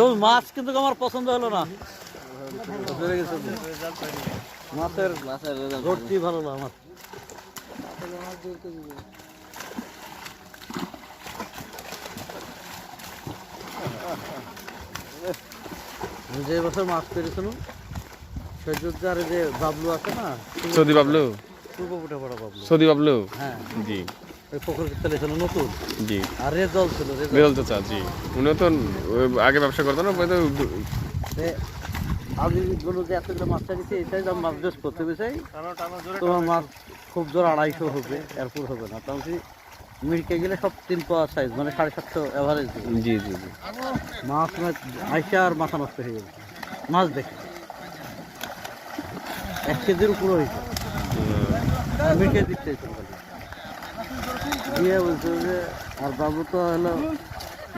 সবুজ মাছ কিন্তু আমার পছন্দ হলো না। মাছের মাছের রোডটি ভালো না আমার। যে বছর মাছ পেরেছিলাম সৈযুদ্দার যে বাবলু আছে না সৌদি বাবলু? পূর্ব বাবলু। সৌদি বাবলু? হ্যাঁ। জি। জি। আর রেজল ছিল রেজল চাচা জি উনিও তো আগে ব্যবসা করতো না তো আমি গুলো যে এতগুলো মাছটা দিচ্ছি এটাই দাম মাছ বেশ করতে বেশাই তোমার মাছ খুব জোর আড়াইশো হবে এরপর হবে না। তখন মিরকে গেলে সব তিন পাওয়া সাইজ মানে সাড়ে সাতশো অ্যাভারেজ জি জি জি। মাছ আইসা আর মাথা নষ্ট হয়ে গেছে মাছ দেখে। এক কেজির উপরে হয়েছে মিরকে দিচ্ছে দিয়ে বলছে যে আর বাবু তো হলো